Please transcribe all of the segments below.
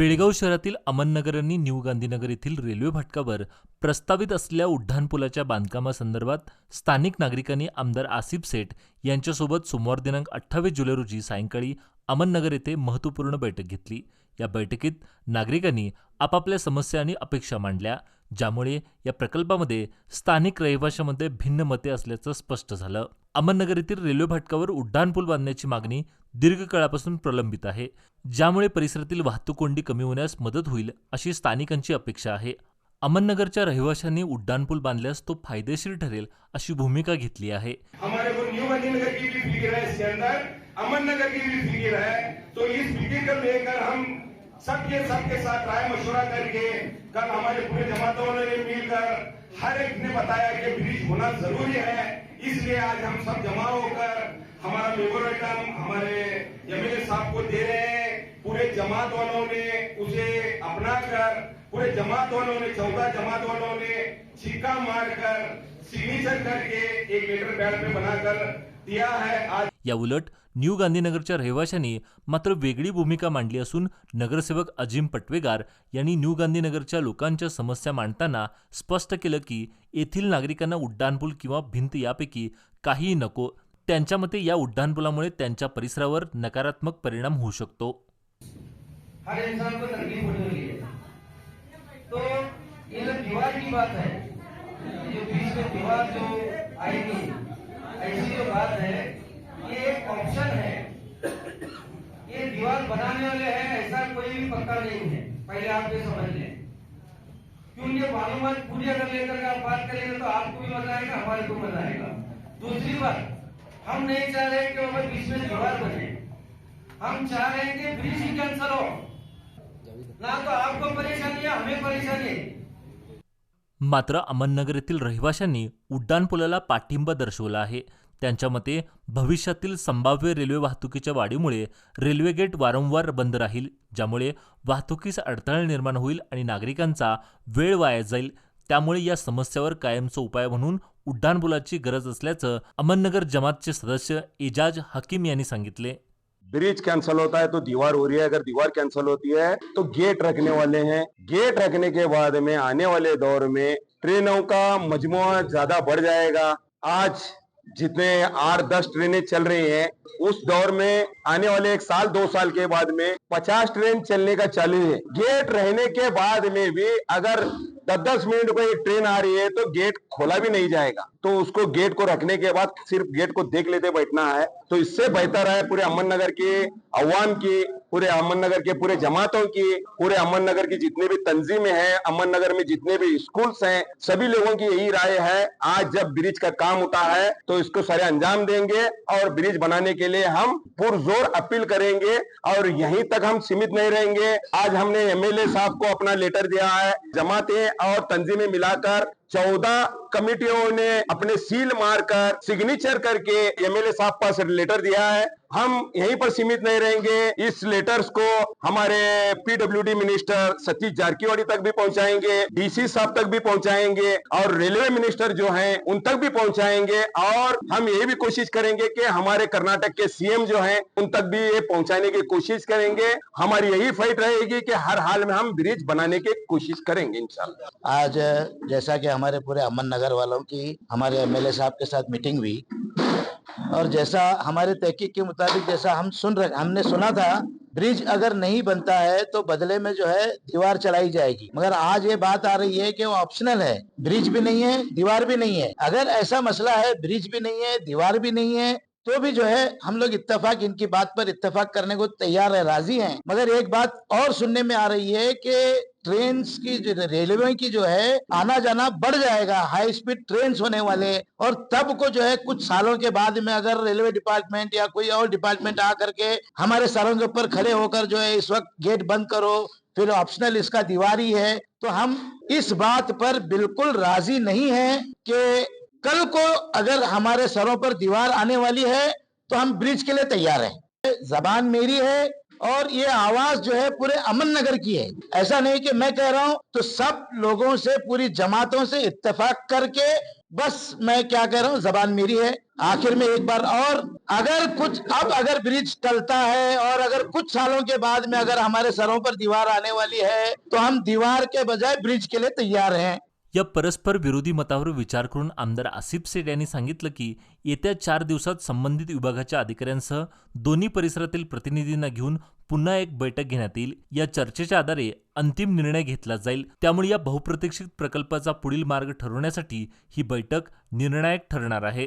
बेळगाव शहरातील अमननगर आणि न्यू गांधीनगर येथील रेल्वे फाटकावर प्रस्तावित असलेल्या उड्डाणपुलाच्या बांधकामासंदर्भात स्थानिक नागरिकांनी आमदार आसिफ सेठ यांच्यासोबत सोमवार दिनांक अठ्ठावीस जुलै रोजी सायंकाळी अमननगर येथे महत्त्वपूर्ण बैठक घेतली. या बैठकीत नागरिकांनी आपापल्या समस्या आणि अपेक्षा मांडल्या ज्यामुळे या प्रकल्पामध्ये स्थानिक रहिवाशांमध्ये भिन्न मते असल्याचं स्पष्ट झालं. अहमदनगर येथील रेल्वे फाटकावर उड्डाणपूल बांधण्याची मागणी दीर्घकाळापासून प्रलंबित आहे ज्यामुळे परिसरातील वाहतूक कोंडी कमी होण्यास मदत होईल अशी स्थानिकांची अपेक्षा आहे. अहमदनगरच्या रहिवाशांनी उड्डाणपूल बांधल्यास तो फायदेशीर ठरेल अशी भूमिका घेतली आहे. सबके सबके साथ राय मशुरा करके कल हमारे पूरे जमातों ने मिलकर हर एक ने बताया कि ब्रिज होना जरूरी है। इसलिए आज हम सब जमा होकर हमारा मेमोरेंडम हमारे एमएलए साहब को दे रहे हैं। पूरे जमात वालों ने उसे अपना कर, पूरे जमात वालों ने, चौदह जमात वालों ने छिक्का मारकर सिग्नेचर करके एक लेटर पैड में बनाकर दिया है। आज याउलट न्यू गांधीनगरच्या रहिवाशांनी मात्र वेगळी भूमिका मांडली असून नगरसेवक अजिम पटवेगार यांनी न्यू गांधीनगरच्या लोकांच्या समस्या मांडताना स्पष्ट केलं की येथील नागरिकांना उड्डाणपूल किंवा भिंत यापैकी काहीही नको त्यांच्या मते या उड्डाणपुलामुळे त्यांच्या परिसरावर नकारात्मक परिणाम होऊ शकतो. जो जो ऐसी जो बात है ऑप्शन है। ये दीवार बनाने वाले हैं ऐसा कोई भी पक्का नहीं है। पहले आप ये समझ लें। क्योंकि मालूम पूरी अगर लेकर आप बात करेंगे तो आपको भी मजा आएगा हमारे को मजा आएगा। दूसरी बात हम नहीं चाह रहे कि हमारे बीच में दीवार बने। हम चाह रहे हैं कि ब्रिज ही कैंसल हो। ना तो आपको परेशानी है हमें परेशानी। है मात्र अहमदनगर येथील रहिवाशांनी उड्डाणपुलाला पाठिंबा दर्शवला आहे. त्यांच्या मते भविष्यातील संभाव्य रेल्वे वाहतुकीच्या वाढीमुळे रेल्वे गेट वारंवार बंद राहील ज्यामुळे वाहतुकीस अडथळा निर्माण होईल आणि नागरिकांचा वेळ वाया जाईल. त्यामुळे या समस्यावर कायमचा उपाय म्हणून उड्डाणपुलाची गरज असल्याचं अहमदनगर जमातचे सदस्य एजाज हकीम यांनी सांगितले. ब्रिज कैंसिल होता है तो दीवार हो रही है अगर दीवार कैंसिल होती है तो गेट रखने वाले हैं. गेट रखने के बाद में आने वाले दौर में ट्रेनों का मजमुआ ज्यादा बढ़ जाएगा. आज जितने आठ दस ट्रेनें चल रही हैं, उस दौर में, आने वाले एक साल, दो साल के बाद में, पचास ट्रेन चलने का चालू है। गेट रहने के बाद में भी अगर दस दस मिनट को एक ट्रेन आ रही है तो गेट खोला भी नहीं जाएगा। तो उसको गेट को रखने के बाद सिर्फ़ गेट को देख लेते बैठना है। तो इससे बेहतर है पूरे अमन नगर की अवाम की, पूरे अहमदनगर के पूरे जमातों की, पूरे अमन नगर की जितने भी तंजीमें हैं, अहमदनगर में जितने भी स्कूल्स हैं, सभी लोगों की यही राय है, आज जब ब्रिज का काम होता है तो इसको सारे अंजाम देंगे और ब्रिज बनाने के लिए हम पुरजोर अपील करेंगे और यहीं तक हम सीमित नहीं रहेंगे। आज हमने एमएलए साहब को अपना लेटर दिया है, जमातें और तंजीमें मिलाकर चौदह कमिटियों ने अपने सील मारकर सिग्नेचर करके एमएलए साहब पास लेटर दिया है। हम यहीं पर सीमित नहीं रहेंगे। इस लेटर्स को हमारे पीडब्ल्यूडी मिनिस्टर सतीश जारकीवाड़ी तक भी पहुंचाएँगे डीसी साहब तक भी पहुंचाएँगे और रेलवे मिनिस्टर जो हैं, उन तक भी पहुंचाएँगे। और हम ये भी कोशिश करेंगे कि हमारे कर्नाटक के सीएम जो हैं, उन तक भी ये पहुँचाने की कोशिश करेंगे। हमारी यही फाइट रहेगी कि हर हाल में हम ब्रिज बनाने की कोशिश करेंगे, इंशाल्लाह। आज जैसा कि हमारे पूरे अमन नगर वालों की, हमारे एमएलए साहब के साथ मीटिंग हुई। और जैसा हमारे तहकीक के मुताबिक जैसा हम सुन रहे, हमने सुना था, ब्रिज अगर नहीं बनता है तो बदले में जो है दीवार चलाई जाएगी। मगर आज ये बात आ रही है कि वो ऑप्शनल है। ब्रिज भी नहीं है, दीवार भी नहीं है। अगर ऐसा मसला है, ब्रिज भी नहीं है, दीवार भी नहीं है तो भी जो है, हम लोग इत्तेफाक, इनकी बात पर इत्तेफाक करने को तैयार है, राज़ी हैं। मगर एक बात और सुनने में आ रही है कि ट्रेन की जो, रेलवे की जो है आना जाना बढ़ जाएगा हाई स्पीड ट्रेन होने वाले, और तब को जो है, कुछ सालों के बाद में अगर रेलवे डिपार्टमेंट या कोई और डिपार्टमेंट आ करके हमारे सरों के ऊपर खड़े होकर जो है, इस वक्त गेट बंद करो, फिर ऑप्शनल इसका दीवारी है तो हम इस बात पर बिल्कुल राज़ी नहीं है कि कल को अगर हमारे सरों पर दीवार आने वाली है तो हम ब्रिज के लिए तैयार हैं। जबान मेरी है और ये आवाज़ जो है पूरे अमन नगर की है। ऐसा नहीं कि मैं कह रहा हूँ तो सब लोगों से, पूरी जमातों से इत्तेफाक करके, बस मैं क्या कह रहा हूँ, जबान मेरी है। आखिर में एक बार और, अगर कुछ, अब अगर ब्रिज टलता है और अगर कुछ सालों के बाद में अगर हमारे सरों पर दीवार आने वाली है तो हम दीवार के बजाय ब्रिज के लिए तैयार हैं। या परस्पर विरोधी मतावर विचार करून आमदार आसिफ सेठ यांनी सांगितलं की येत्या चार दिवसात संबंधित विभागाच्या अधिकाऱ्यांसह दोन्ही परिसरातील प्रतिनिधींना घेऊन पुन्हा एक बैठक घेण्यात येईल. या चर्चेच्या आधारे अंतिम निर्णय घेतला जाईल. त्यामुळे या बहुप्रतीक्षित प्रकल्पाचा पुढील मार्ग ठरवण्यासाठी ही बैठक निर्णायक ठरणार आहे.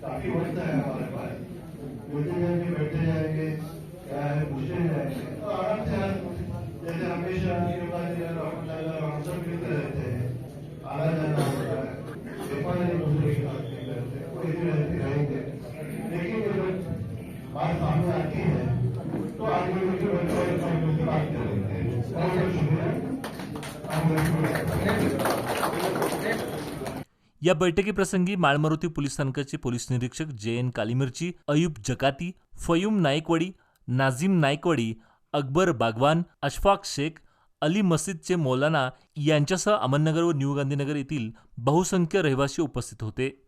काफी बैठे जाएंगे क्या है पूछते जाएंगे रहते हैं आना जाना होता है दूसरे नहीं कोई भी रहते रहेंगे लेकिन जब बात सामने आती है तो मिलकर बात बहुत बहुत शुक्रिया। या बैठकीप्रसंगी माळमारुती पोलीस स्थानकाचे पोलीस निरीक्षक जे एन कालीमिरची अयुब जकाती फयूम नाईकवाडी नाझीम नाईकवाडी अकबर बागवान अशफाक शेख अली मस्जिदचे मौलाना यांच्यासह अहमदनगर व न्यू गांधीनगर येथील बहुसंख्य रहिवासी उपस्थित होते.